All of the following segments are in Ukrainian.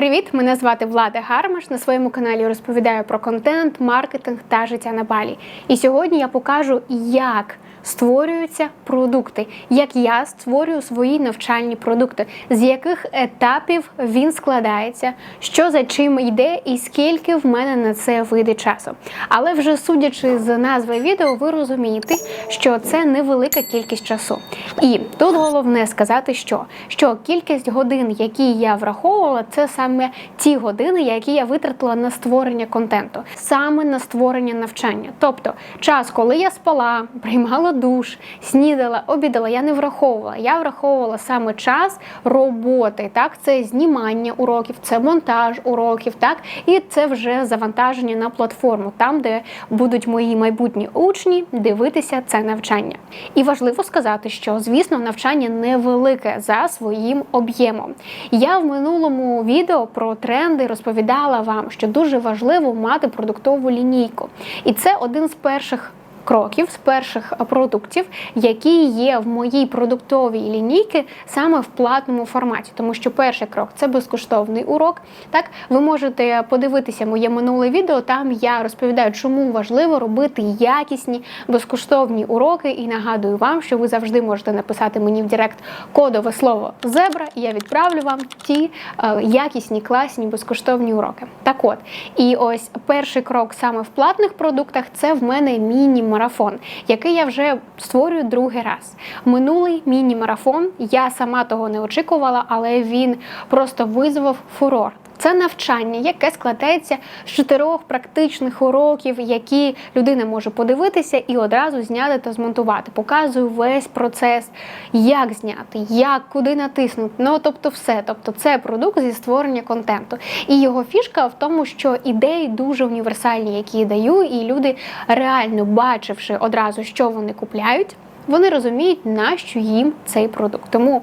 Привіт! Мене звати Влада Гармаш. На своєму каналі розповідаю про контент, маркетинг та життя на балі. І сьогодні я покажу, як створюються продукти, як я створюю свої навчальні продукти, з яких етапів він складається, що за чим йде, і скільки в мене на це вийде часу. Але вже судячи з назви відео, ви розумієте, що це невелика кількість часу. І тут головне сказати, що, що кількість годин, які я враховувала, це саме ті години, які я витратила на створення контенту, саме на створення навчання. Тобто час, коли я спала, приймала душ, снідала, обідала, я не враховувала. Я враховувала саме час роботи. Так, це знімання уроків, це монтаж уроків, так і це вже завантаження на платформу, там, де будуть мої майбутні учні дивитися це навчання. І важливо сказати, що звісно навчання невелике за своїм об'ємом. Я в минулому відео про тренди розповідала вам, що дуже важливо мати продуктову лінійку, і це один з перших кроків з перших продуктів, які є в моїй продуктовій лінійці саме в платному форматі, тому що перший крок це безкоштовний урок. Так, ви можете подивитися моє минуле відео. Там я розповідаю, чому важливо робити якісні безкоштовні уроки. І нагадую вам, що ви завжди можете написати мені в Директ кодове слово зебра, і я відправлю вам ті е, якісні, класні безкоштовні уроки. Так от, і ось перший крок саме в платних продуктах це в мене міні марафон, який я вже створюю другий раз. Минулий міні-марафон я сама того не очікувала, але він просто визвав фурор. Це навчання, яке складається з чотирьох практичних уроків, які людина може подивитися і одразу зняти та змонтувати. Показую весь процес, як зняти, як куди натиснути. Ну тобто, все. Тобто, це продукт зі створення контенту. І його фішка в тому, що ідеї дуже універсальні, які я даю, і люди реально бачивши одразу, що вони купляють вони розуміють, нащо їм цей продукт. Тому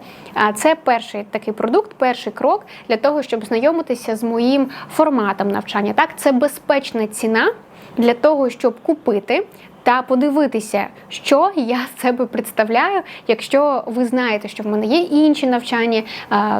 це перший такий продукт, перший крок для того, щоб знайомитися з моїм форматом навчання. Так, це безпечна ціна для того, щоб купити. Та подивитися, що я з себе представляю, якщо ви знаєте, що в мене є інші навчання,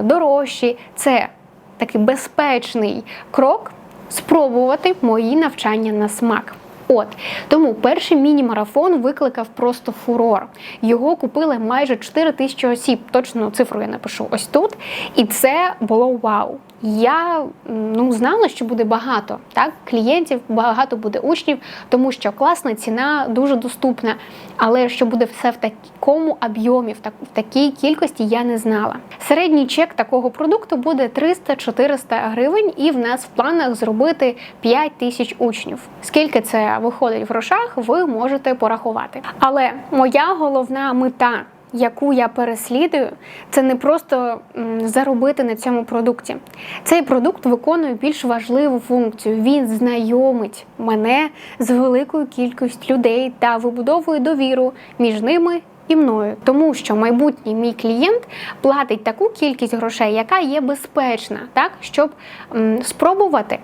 дорожчі, це такий безпечний крок спробувати мої навчання на смак. От тому перший міні-марафон викликав просто фурор. Його купили майже 4 тисячі осіб. Точну цифру я напишу ось тут. І це було вау. Я ну знала, що буде багато так клієнтів, багато буде учнів, тому що класна ціна дуже доступна. Але що буде все в такому об'ємі, в, так, в такій кількості, я не знала. Середній чек такого продукту буде 300-400 гривень, і в нас в планах зробити 5 тисяч учнів. Скільки це виходить в грошах, ви можете порахувати. Але моя головна мета яку я переслідую, це не просто заробити на цьому продукті. Цей продукт виконує більш важливу функцію. Він знайомить мене з великою кількістю людей та вибудовує довіру між ними. І мною, тому що майбутній мій клієнт платить таку кількість грошей, яка є безпечна, так щоб спробувати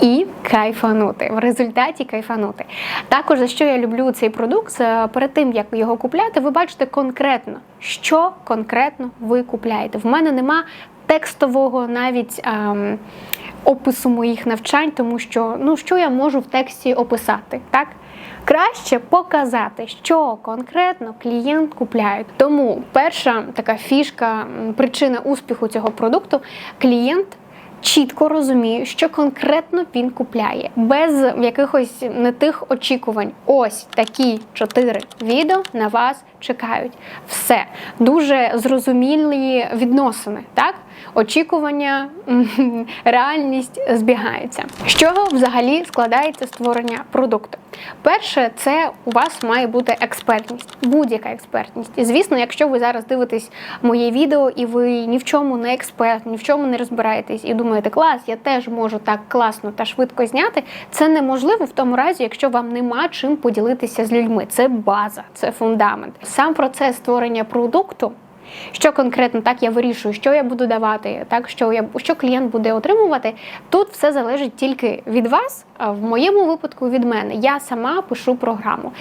і кайфанути. В результаті кайфанути. Також за що я люблю цей продукт, перед тим як його купляти, ви бачите конкретно, що конкретно ви купляєте. В мене нема текстового навіть. Ем, Опису моїх навчань, тому що ну що я можу в тексті описати, так? Краще показати, що конкретно клієнт купляє. Тому перша така фішка, причина успіху цього продукту клієнт чітко розумію, що конкретно він купляє, без якихось не тих очікувань. Ось такі чотири відео на вас чекають. Все дуже зрозумілі відносини, так? Очікування, реальність збігаються. З чого взагалі складається створення продукту? Перше, це у вас має бути експертність, будь-яка експертність. І звісно, якщо ви зараз дивитесь моє відео і ви ні в чому не експерт, ні в чому не розбираєтесь, і думаєте, клас, я теж можу так класно та швидко зняти. Це неможливо в тому разі, якщо вам нема чим поділитися з людьми. Це база, це фундамент. Сам процес створення продукту. Що конкретно так я вирішую, що я буду давати, так що я що клієнт буде отримувати. Тут все залежить тільки від вас. В моєму випадку від мене я сама пишу програму.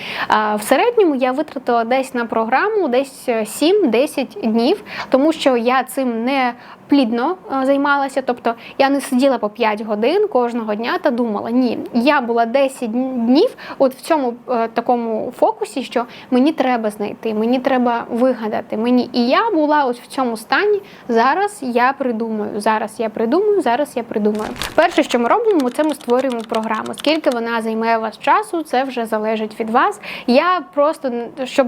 В середньому я витратила десь на програму десь 7-10 днів, тому що я цим не плідно е, займалася, тобто я не сиділа по 5 годин кожного дня та думала, ні, я була 10 днів от в цьому е, такому фокусі, що мені треба знайти, мені треба вигадати. Мені і я була ось в цьому стані. Зараз я придумаю. Зараз я придумаю, зараз я придумаю. Перше, що ми робимо, це ми створюємо програму. Скільки вона займе у вас часу, це вже залежить від вас. Я просто щоб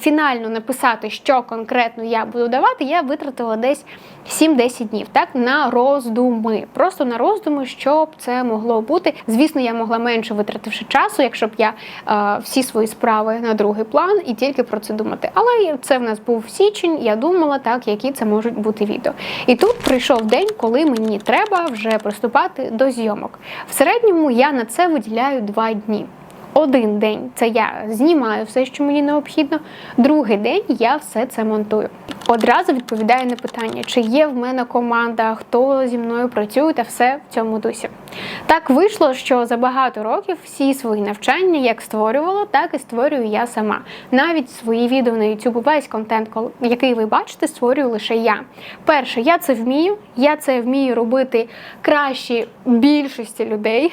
фінально написати, що конкретно я буду давати, я витратила десь 7-10 днів, так на роздуми. Просто на роздуми, що б це могло бути. Звісно, я могла менше витративши часу, якщо б я е, всі свої справи на другий план і тільки про це думати. Але це в нас був січень. Я думала, так які це можуть бути відео. І тут прийшов день, коли мені треба вже приступати до зйомок. В середньому я на це виділяю 2 дні. Один день це я знімаю все, що мені необхідно. Другий день я все це монтую. Одразу відповідаю на питання, чи є в мене команда, хто зі мною працює та все в цьому дусі. Так вийшло, що за багато років всі свої навчання як створювала, так і створюю я сама. Навіть свої відео на YouTube, весь контент, який ви бачите, створюю лише я. Перше, я це вмію. Я це вмію робити краще більшості людей.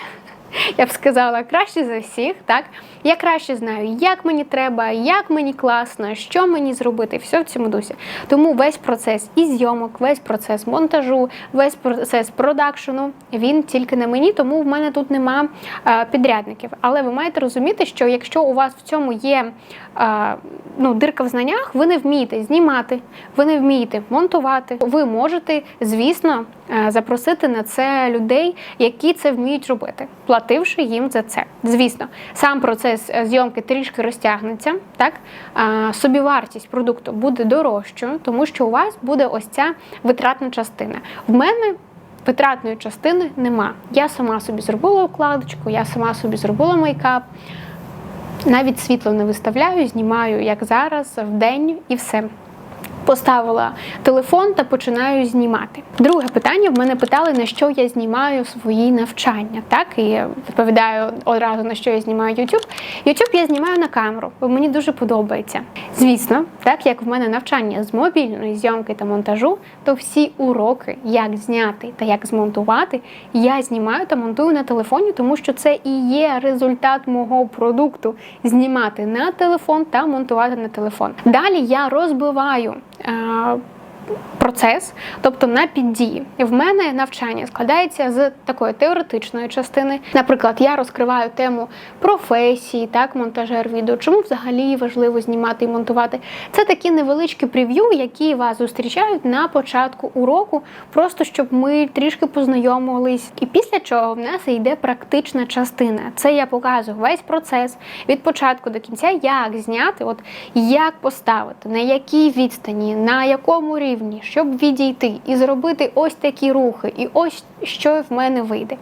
Я б сказала краще за всіх, так я краще знаю, як мені треба, як мені класно, що мені зробити, все в цьому дусі. Тому весь процес і зйомок, весь процес монтажу, весь процес продакшену він тільки на мені, тому в мене тут нема е, підрядників. Але ви маєте розуміти, що якщо у вас в цьому є е, ну, дирка в знаннях, ви не вмієте знімати, ви не вмієте монтувати. Ви можете, звісно, е, запросити на це людей, які це вміють робити, плативши їм за це. Звісно, сам процес е, зйомки трішки розтягнеться, так собівартість продукту буде дорожчою, тому що у вас буде ось ця витратна частина. В мене витратної частини нема. Я сама собі зробила укладочку, я сама собі зробила мейкап. Навіть світло не виставляю, знімаю як зараз, в день і все. Поставила телефон та починаю знімати. Друге питання в мене питали, на що я знімаю свої навчання. Так, і відповідаю одразу на що я знімаю YouTube. YouTube я знімаю на камеру, бо мені дуже подобається. Звісно, так як в мене навчання з мобільної зйомки та монтажу, то всі уроки, як зняти та як змонтувати, я знімаю та монтую на телефоні, тому що це і є результат мого продукту знімати на телефон та монтувати на телефон. Далі я розбиваю. uh, Процес, тобто на піддії. В мене навчання складається з такої теоретичної частини. Наприклад, я розкриваю тему професії, так, монтажер відео, чому взагалі важливо знімати і монтувати. Це такі невеличкі прев'ю, які вас зустрічають на початку уроку, просто щоб ми трішки познайомились. І після чого в нас йде практична частина. Це я показую весь процес від початку до кінця, як зняти, от як поставити, на якій відстані, на якому рівні, щоб відійти і зробити ось такі рухи, і ось що в мене вийде.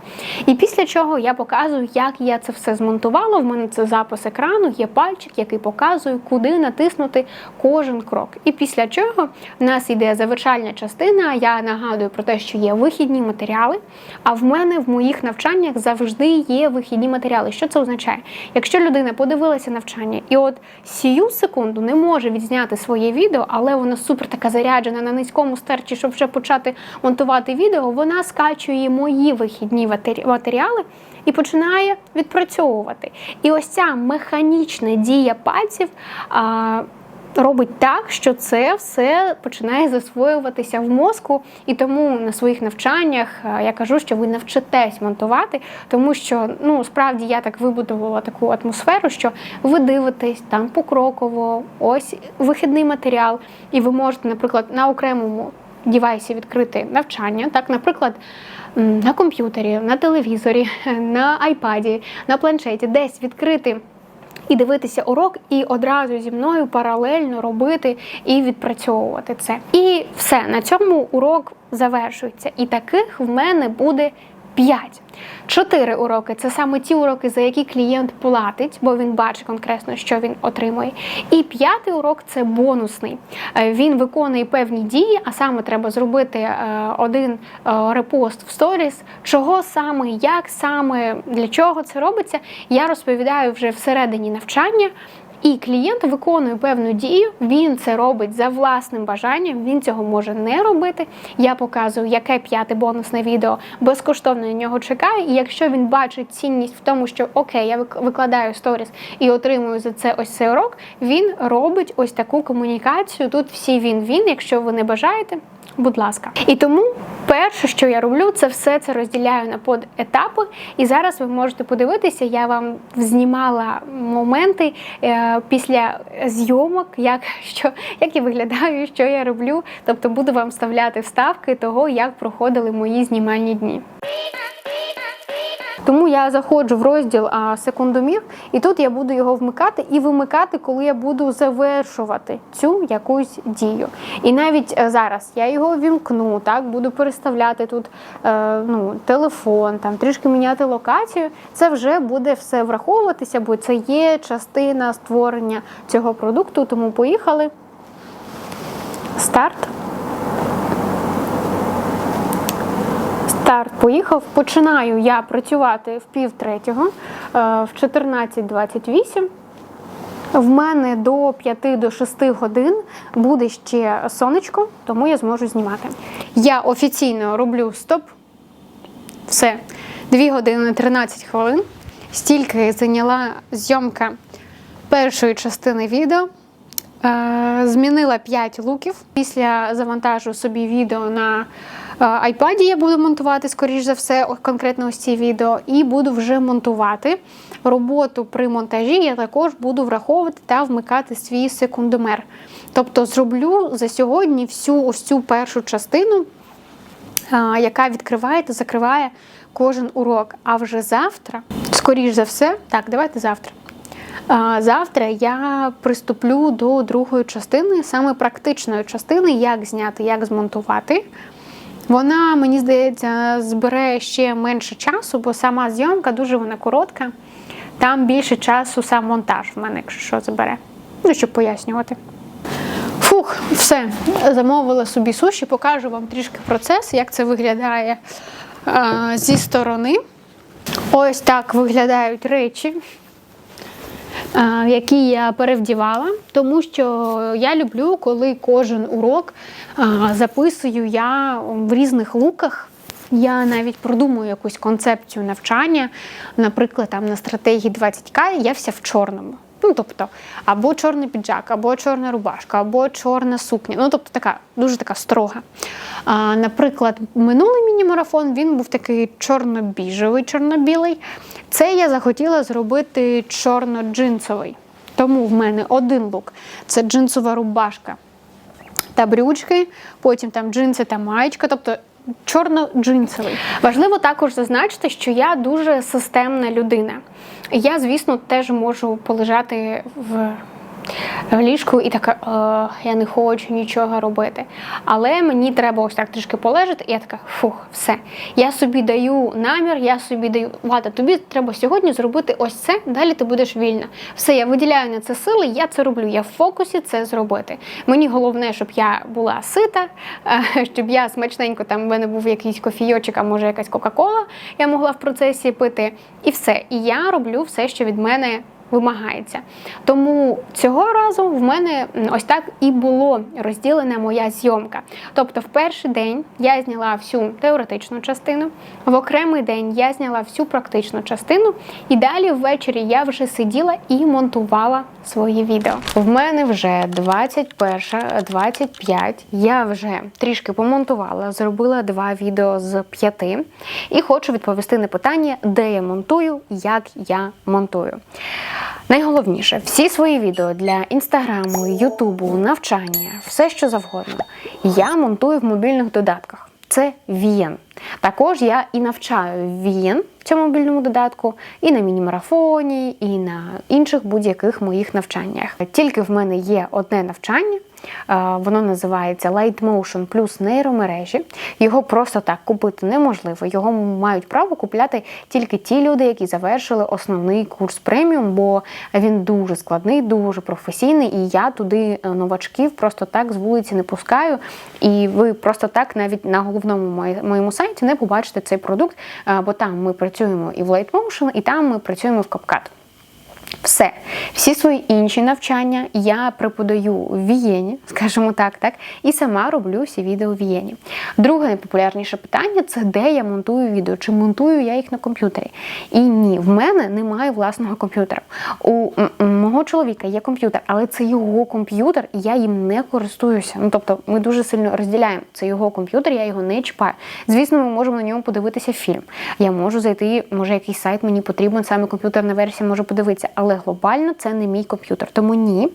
І після чого я показую, як я це все змонтувала. В мене це запис екрану, є пальчик, який показує, куди натиснути кожен крок. І після чого в нас йде завершальна частина. Я нагадую про те, що є вихідні матеріали. А в мене в моїх навчаннях завжди є вихідні матеріали. Що це означає? Якщо людина подивилася навчання і от сію секунду не може відзняти своє відео, але вона супер така заряджена на низькому стерчі, щоб вже почати монтувати відео, вона скачує мої вихідні матеріали і починає відпрацьовувати. І ось ця механічна дія пальців. А, Робить так, що це все починає засвоюватися в мозку, і тому на своїх навчаннях е, я кажу, що ви навчитесь монтувати, тому що ну справді я так вибудувала таку атмосферу, що ви дивитесь там покроково, ось вихідний матеріал, і ви можете, наприклад, на окремому дівайсі відкрити навчання, так, наприклад, на комп'ютері, на телевізорі, на айпаді, на планшеті, десь відкрити. І дивитися урок, і одразу зі мною паралельно робити і відпрацьовувати це. І все на цьому урок завершується. І таких в мене буде 5. Чотири уроки це саме ті уроки, за які клієнт платить, бо він бачить конкретно, що він отримує. І п'ятий урок це бонусний. Е, Він виконує певні дії, а саме треба зробити е, один е, репост в сторіс. Чого саме, як саме, для чого це робиться, я розповідаю вже всередині навчання. І клієнт виконує певну дію, він це робить за власним бажанням, він цього може не робити. Я показую, яке п'яте бонусне відео безкоштовно на нього чекає. І якщо він бачить цінність в тому, що окей, я вик- викладаю сторіс і отримую за це ось цей урок, він робить ось таку комунікацію. Тут всі він-він. Якщо ви не бажаєте, будь ласка. І тому перше, що я роблю, це все це розділяю на подетапи. І зараз ви можете подивитися, я вам знімала моменти е, після зйомок, як, що, як я виглядаю, що я роблю. Тобто буду вам вставляти вставки того, як проходили мої знімальні дні. Тому я заходжу в розділ секундомір, і тут я буду його вмикати і вимикати, коли я буду завершувати цю якусь дію. І навіть е, зараз я його вімкну, так буду переставляти тут е, ну, телефон, там трішки міняти локацію. Це вже буде все враховуватися, бо це є частина створення цього продукту. Тому поїхали. Старт. Старт поїхав. Починаю я працювати в пів третього, е, в 14.28. В мене до 5 до 6 годин буде ще сонечко, тому я зможу знімати. Я офіційно роблю стоп. Все. 2 години 13 хвилин. Стільки зайняла зйомка першої частини відео. Е, Змінила 5 луків. Після завантажу собі відео на е, iPad я буду монтувати, скоріш за все, конкретно ось ці відео, і буду вже монтувати. Роботу при монтажі я також буду враховувати та вмикати свій секундомер. Тобто зроблю за сьогодні всю ось цю першу частину, яка відкриває та закриває кожен урок. А вже завтра, скоріш за все, так, давайте завтра. Завтра я приступлю до другої частини, саме практичної частини, як зняти, як змонтувати. Вона, мені здається, збере ще менше часу, бо сама зйомка дуже вона коротка. Там більше часу сам монтаж в мене, якщо що, забере. Ну, щоб пояснювати. Фух, все. Замовила собі суші, покажу вам трішки процес, як це виглядає а, зі сторони. Ось так виглядають речі, які я перевдівала, тому що я люблю, коли кожен урок записую я в різних луках. Я навіть продумую якусь концепцію навчання, наприклад, там на стратегії 20К я вся в чорному. Ну, тобто, або чорний піджак, або чорна рубашка, або чорна сукня. Ну, тобто така дуже така строга. А, наприклад, минулий міні-марафон він був такий чорно-біжевий, чорно-білий. Це я захотіла зробити чорно-джинсовий. Тому в мене один лук це джинсова рубашка та брючки, потім там джинси та маєчка, тобто чорно-джинсовий. Важливо також зазначити, що я дуже системна людина. Я, звісно, теж можу полежати в. В ліжку і така, «Е, я не хочу нічого робити. Але мені треба ось так трішки полежати, і я така, фух, все. Я собі даю намір, я собі даю, Влада, тобі треба сьогодні зробити ось це, далі ти будеш вільна. Все, я виділяю на це сили, я це роблю. Я в фокусі це зробити. Мені головне, щоб я була сита, е, щоб я смачненько там в мене був якийсь кофійочок, а може якась Кока-Кола, я могла в процесі пити. І все. І я роблю все, що від мене вимагається. Тому цього разу в мене ось так і було розділена моя зйомка. Тобто, в перший день я зняла всю теоретичну частину, в окремий день я зняла всю практичну частину, і далі ввечері я вже сиділа і монтувала свої відео. В мене вже 21, 25. Я вже трішки помонтувала, зробила два відео з п'яти. І хочу відповісти на питання, де я монтую, як я монтую. Найголовніше, всі свої відео для інстаграму, ютубу, навчання, все що завгодно, я монтую в мобільних додатках. Це VN. Також я і навчаю VN в цьому мобільному додатку, і на міні-марафоні, і на інших будь-яких моїх навчаннях. Тільки в мене є одне навчання. е, Воно називається Light Motion плюс нейромережі. Його просто так купити неможливо. Його мають право купляти тільки ті люди, які завершили основний курс преміум, бо він дуже складний, дуже професійний, і я туди е, новачків просто так з вулиці не пускаю. І ви просто так навіть на головному моєму сайті не побачите цей продукт, е, бо там ми працюємо і в Light Motion, і там ми працюємо в CapCut. Все, всі свої інші навчання я преподаю в Вієні, скажімо так, так, і сама роблю всі відео в Вієні. Друге найпопулярніше питання це де я монтую відео, чи монтую я їх на комп'ютері. І ні, в мене немає власного комп'ютера. У мого чоловіка є комп'ютер, але це його комп'ютер, і я їм не користуюся. Ну тобто, ми дуже сильно розділяємо. Це його комп'ютер, я його не чіпаю. Звісно, ми можемо на ньому подивитися фільм. Я можу зайти, може, якийсь сайт мені потрібен, саме комп'ютерна версія можу подивитися, глобально це не мій комп'ютер. Тому ні.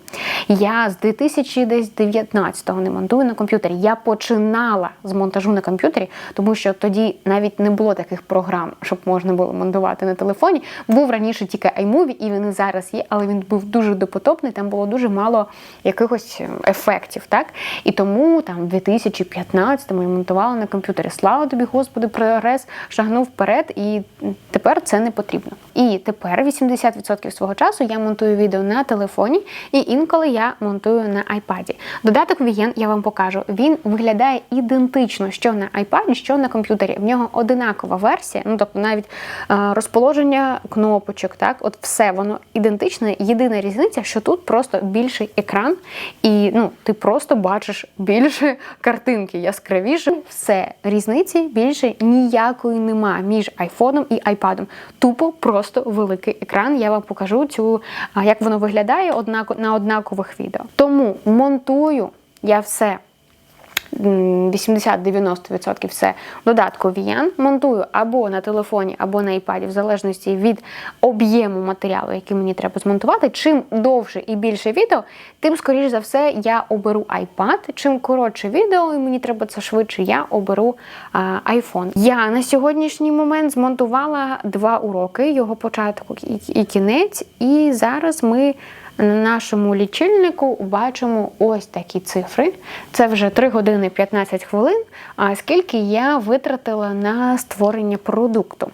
Я з 2019-го не монтую на комп'ютері. Я починала з монтажу на комп'ютері, тому що тоді навіть не було таких програм, щоб можна було монтувати на телефоні. Був раніше тільки iMovie, і він і зараз є, але він був дуже допотопний. Там було дуже мало якихось ефектів. Так і тому там в 2015-му я монтувала на комп'ютері. Слава тобі, Господи, прогрес шагнув вперед, і тепер це не потрібно. І тепер 80% свого часу я монтую відео на телефоні, і інколи я монтую на iPad. Додаток Vien я вам покажу. Він виглядає ідентично, що на iPad, що на комп'ютері. В нього одинакова версія, ну тобто навіть е, розположення кнопочок, так, от все воно ідентичне. Єдина різниця, що тут просто більший екран, і ну, ти просто бачиш більше картинки, яскравіше. Все різниці більше ніякої нема між айфоном і айпадом. Тупо просто великий екран. Я вам покажу цю, як воно виглядає на однакових відео. Тому монтую я все. М, 80-90% все додатку VN монтую або на телефоні, або на iPad, в залежності від об'єму матеріалу, який мені треба змонтувати. Чим довше і більше відео, тим скоріш за все я оберу iPad. Чим коротше відео, і мені треба це швидше, я оберу iPhone. Я на сьогоднішній момент змонтувала два уроки, його початок і кінець, і зараз ми. На нашому лічильнику бачимо ось такі цифри. Це вже 3 години 15 хвилин. Скільки я витратила на створення продукту.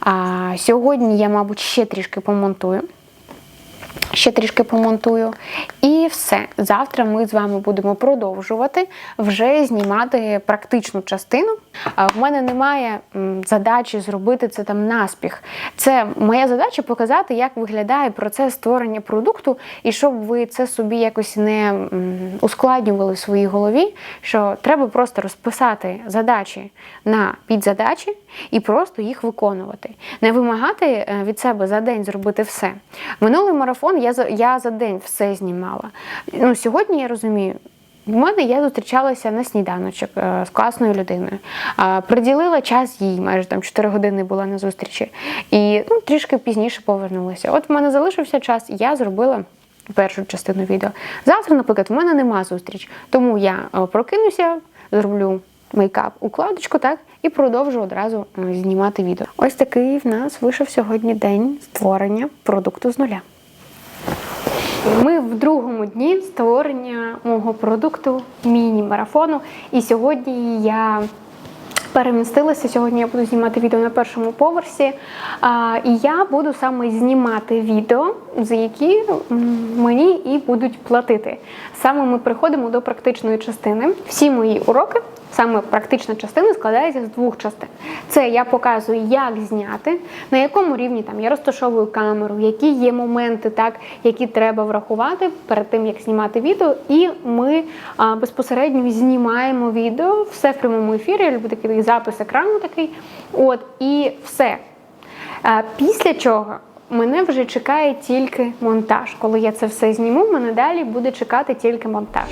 А сьогодні я, мабуть, ще трішки помонтую. Ще трішки помонтую. І все. Завтра ми з вами будемо продовжувати вже знімати практичну частину. В мене немає задачі зробити це там наспіх. Це моя задача показати, як виглядає процес створення продукту, і щоб ви це собі якось не ускладнювали в своїй голові, що треба просто розписати задачі на підзадачі і просто їх виконувати. Не вимагати е, від себе за день зробити все. Минулий марафон я за я за день все знімала. Ну, сьогодні я розумію. В мене я зустрічалася на сніданочок е, з класною людиною. Е, Приділила час їй, майже там 4 години була на зустрічі. І ну, трішки пізніше повернулася. От в мене залишився час, і я зробила першу частину відео. Завтра, наприклад, в мене нема зустріч, тому я е, прокинуся, зроблю мейкап, укладочку, так, і продовжу одразу знімати відео. Ось такий в нас вийшов сьогодні день створення продукту з нуля. Ми в другому дні створення мого продукту міні-марафону. І сьогодні я перемістилася. Сьогодні я буду знімати відео на першому поверсі. І я буду саме знімати відео, за які мені і будуть платити. Саме ми приходимо до практичної частини. Всі мої уроки. Саме практична частина складається з двох частин. Це я показую, як зняти, на якому рівні там я розташовую камеру, які є моменти, так, які треба врахувати перед тим, як знімати відео. І ми а, безпосередньо знімаємо відео, все в прямому ефірі. Я такий запис екрану такий. От, і все. А, після чого. Мене вже чекає тільки монтаж. Коли я це все зніму, мене далі буде чекати тільки монтаж.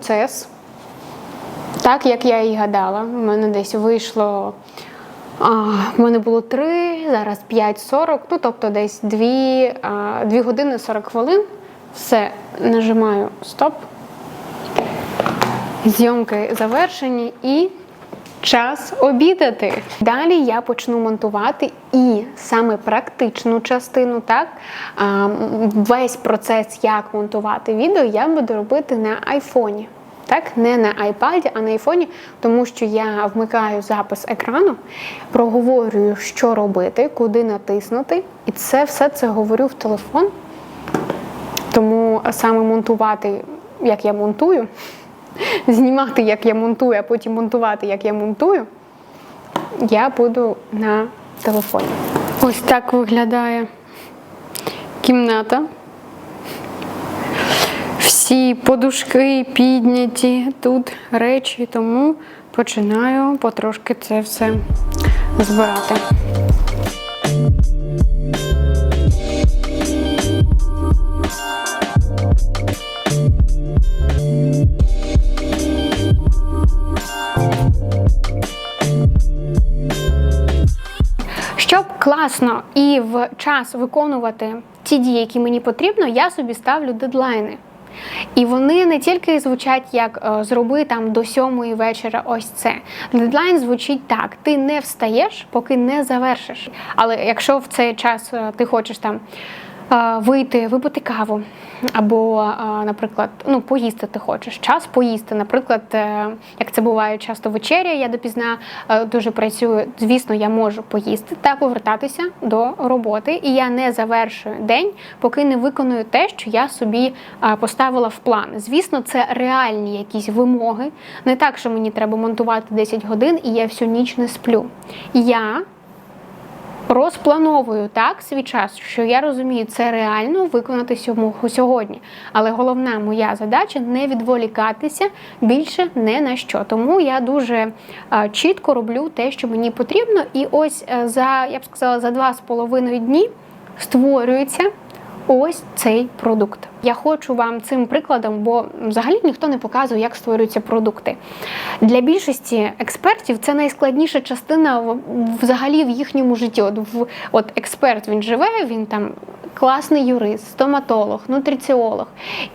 Процес. Так, як я і гадала. У мене десь вийшло. В мене було 3, зараз 5.40, ну тобто десь 2, а, 2 години 40 хвилин Все, нажимаю стоп. Зйомки завершені і час обідати. Далі я почну монтувати і саме практичну частину, так весь процес, як монтувати відео, я буду робити на айфоні. Так, не на iPad, а на айфоні, тому що я вмикаю запис екрану, проговорюю, що робити, куди натиснути, і це все це говорю в телефон. Тому саме монтувати, як я монтую, знімати, як я монтую, а потім монтувати, як я монтую, я буду на телефоні. Ось так виглядає кімната. Всі подушки підняті, тут речі, тому починаю потрошки це все збирати. Класно і в час виконувати ті дії, які мені потрібно, я собі ставлю дедлайни. І вони не тільки звучать як е, зроби там до сьомої вечора ось це. Дедлайн звучить так: ти не встаєш, поки не завершиш. Але якщо в цей час е, ти хочеш там вийти, випити каву, або, наприклад, ну, поїсти ти хочеш, час поїсти. Наприклад, е, як це буває часто вечеря, я допізна е, дуже працюю. Звісно, я можу поїсти та повертатися до роботи. І я не завершую день, поки не виконую те, що я собі поставила в план. Звісно, це реальні якісь вимоги. Не так, що мені треба монтувати 10 годин, і я всю ніч не сплю. Я розплановую так свій час, що я розумію, це реально виконати сьогодні. Але головна моя задача не відволікатися більше не на що. Тому я дуже е, чітко роблю те, що мені потрібно. І ось е, за я б сказала, за два з половиною дні створюється. Ось цей продукт. Я хочу вам цим прикладом, бо взагалі ніхто не показує, як створюються продукти. Для більшості експертів це найскладніша частина взагалі в їхньому житті. От, в, от експерт він живе, він там класний юрист, стоматолог, нутриціолог.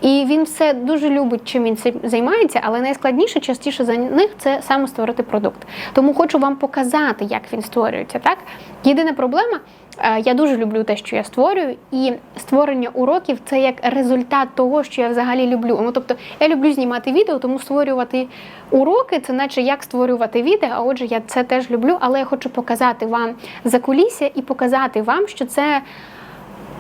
І він все дуже любить, чим він займається, але найскладніше частіше за них це саме створити продукт. Тому хочу вам показати, як він створюється. Так? Єдина проблема. Е, Я дуже люблю те, що я створюю, і створення уроків це як результат того, що я взагалі люблю. Ну тобто я люблю знімати відео, тому створювати уроки це наче як створювати відео. А отже, я це теж люблю, але я хочу показати вам закулісся і показати вам, що це.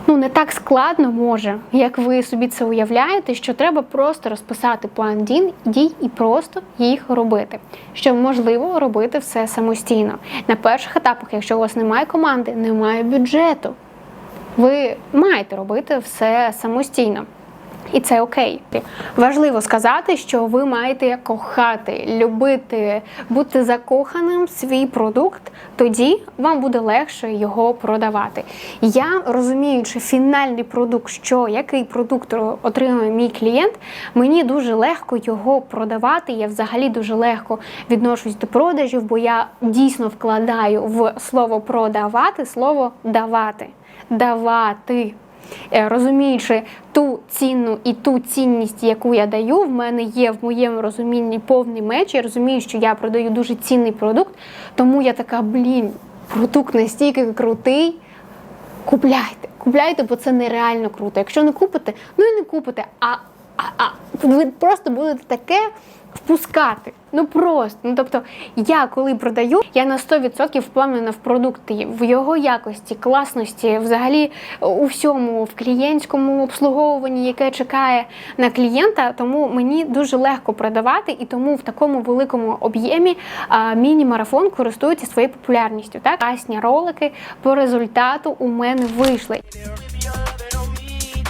Ну, не так складно може, як ви собі це уявляєте, що треба просто розписати план дій, і просто їх робити. Що можливо робити все самостійно. На перших етапах, якщо у вас немає команди, немає бюджету, ви маєте робити все самостійно. І це окей. Важливо сказати, що ви маєте кохати, любити, бути закоханим в свій продукт, тоді вам буде легше його продавати. Я розуміючи фінальний продукт, що який продукт отримує мій клієнт, мені дуже легко його продавати. Я взагалі дуже легко відношусь до продажів, бо я дійсно вкладаю в слово продавати слово давати. Давати. Е, розуміючи ту ціну і ту цінність, яку я даю, в мене є в моєму розумінні повний меч. Я розумію, що я продаю дуже цінний продукт, тому я така, блін, продукт настільки крутий. Купляйте, купляйте, бо це нереально круто. Якщо не купите, ну і не купите. А, а, а ви просто будете таке впускати. Ну просто. Ну тобто, я коли продаю, я на 100% впевнена в продукті, в його якості, класності, взагалі у всьому, в клієнтському обслуговуванні, яке чекає на клієнта. Тому мені дуже легко продавати, і тому в такому великому об'ємі а, міні-марафон користується своєю популярністю. Так, класні ролики по результату у мене вийшли.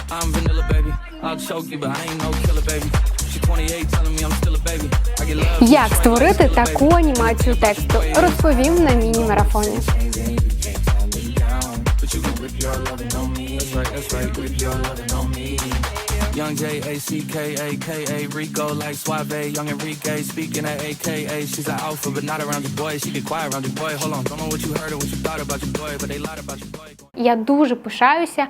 I'm vanilla, baby. I'll choke you, but I ain't no killer, baby. She 28, telling me I'm still a baby. I get love. Як створити таку анімацію тексту? Розповім на міні-марафоні. Young J A C K A K A Rico like Suave, young Enrique speaking at AKA. She's an alpha, but not around your boy. She get quiet around your boy. Hold on, don't know what you heard or what you thought about your boy, but they lied about your boy. Я дуже пишаюся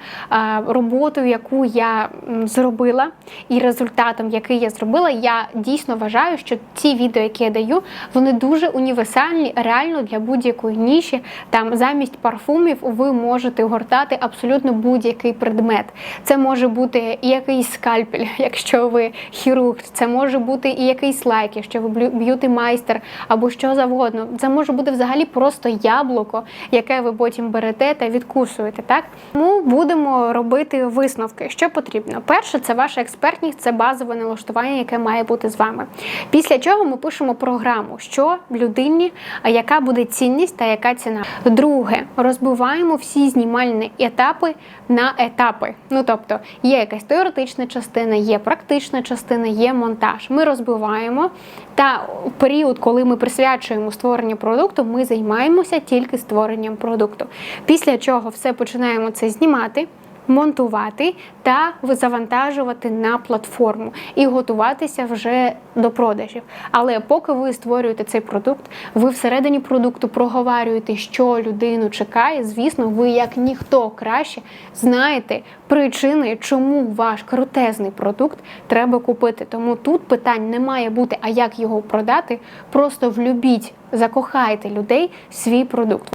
роботою, яку я зробила, і результатом, який я зробила. Я дійсно вважаю, що ці відео, які я даю, вони дуже універсальні, реально для будь-якої ніші. Там замість парфумів ви можете гортати абсолютно будь-який предмет. Це може бути і якийсь скальпель, якщо ви хірург, це може бути і якийсь лайк, якщо ви блю- б'юти-майстер або що завгодно. Це може бути взагалі просто яблуко, яке ви потім берете та відкусуєте. Так тому будемо робити висновки. Що потрібно? Перше, це ваша експертність, це базове налаштування, яке має бути з вами. Після чого ми пишемо програму, що людині, а яка буде цінність та яка ціна. Друге, розбиваємо всі знімальні етапи на етапи. Ну тобто є якась теоретична частина, є практична частина, є монтаж. Ми розбиваємо. Та період, коли ми присвячуємо створенню продукту, ми займаємося тільки створенням продукту. Після чого все починаємо це знімати. Монтувати та завантажувати на платформу і готуватися вже до продажів. Але поки ви створюєте цей продукт, ви всередині продукту проговорюєте, що людину чекає. Звісно, ви як ніхто краще знаєте причини, чому ваш крутезний продукт треба купити. Тому тут питань не має бути, а як його продати. Просто влюбіть, закохайте людей свій продукт.